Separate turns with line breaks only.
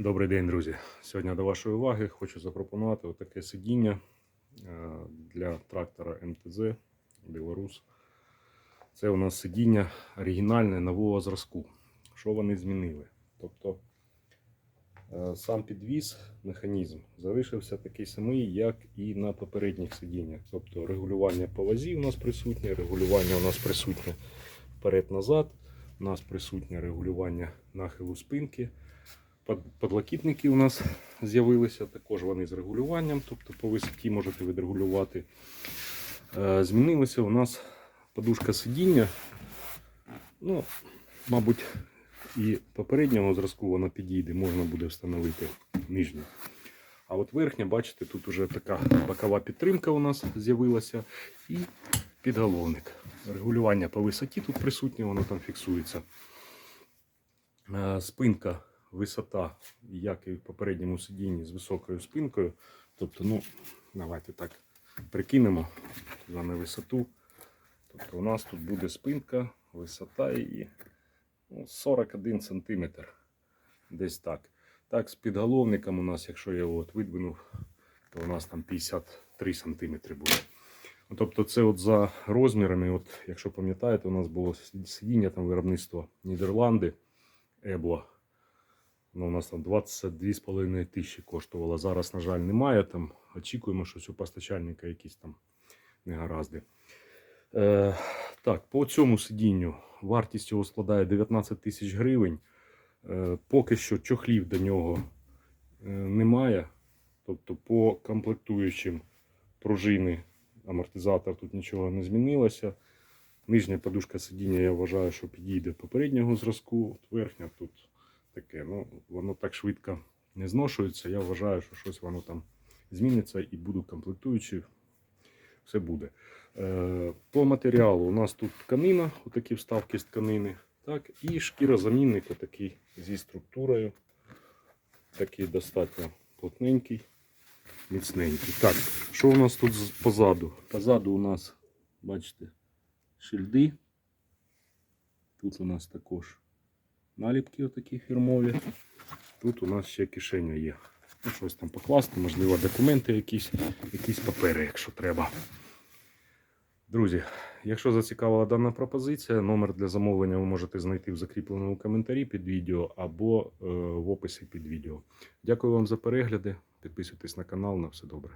Добрий день, друзі. Сьогодні до вашої уваги хочу запропонувати таке сидіння е, для трактора МТЗ Білорус. Це у нас сидіння оригінальне нового зразку. Що вони змінили? Тобто е, сам підвіз, механізм залишився такий самий, як і на попередніх сидіннях. Тобто регулювання по вазі у нас присутнє, регулювання у нас присутнє вперед-назад, у нас присутнє регулювання нахилу спинки. Под- Подлокітники у нас з'явилися, також вони з регулюванням, тобто по висоті можете відрегулювати. Е, Змінилася у нас подушка сидіння. Ну, мабуть, і попереднього зразку вона підійде, можна буде встановити нижню. А от верхня, бачите, тут уже така бокова підтримка у нас з'явилася і підголовник. Регулювання по висоті тут присутнє, воно там фіксується. Е, Спинка висота, як і в попередньому сидінні з високою спинкою. Тобто, ну, давайте так прикинемо з висоту. Тобто у нас тут буде спинка, висота її ну, 41 см. Десь так. Так, з підголовником у нас, якщо я його от видвинув, то у нас там 53 см буде. Ну, Тобто це от за розмірами, от, якщо пам'ятаєте, у нас було сидіння там виробництва Нідерланди, Ебло. Ну, у нас там 22,5 тисячі коштувало. Зараз, на жаль, немає. Там очікуємо, що у постачальника якісь там негаразди. Е, так, по цьому сидінню вартість його складає 19 тисяч гривень. Е, поки що чохлів до нього е, немає. Тобто по комплектуючим пружини, амортизатор тут нічого не змінилося. Нижня подушка сидіння, я вважаю, що підійде попереднього зразку. От Верхня тут таке. Ну, воно так швидко не зношується. Я вважаю, що щось воно там зміниться і будуть комплектуючі. Все буде. Е, по матеріалу у нас тут тканина, отакі вставки з тканини. Так, і шкірозамінник отакий зі структурою. Такий достатньо плотненький, міцненький. Так, що у нас тут позаду? Позаду у нас, бачите, шильди. Тут у нас також наліпки отакі фірмові. Тут у нас ще кишеня є. Ну, щось там покласти, можливо, документи якісь, якісь папери, якщо треба. Друзі, якщо зацікавила дана пропозиція, номер для замовлення ви можете знайти в закріпленому коментарі під відео або е, в описі під відео. Дякую вам за перегляди. Підписуйтесь на канал. На все добре.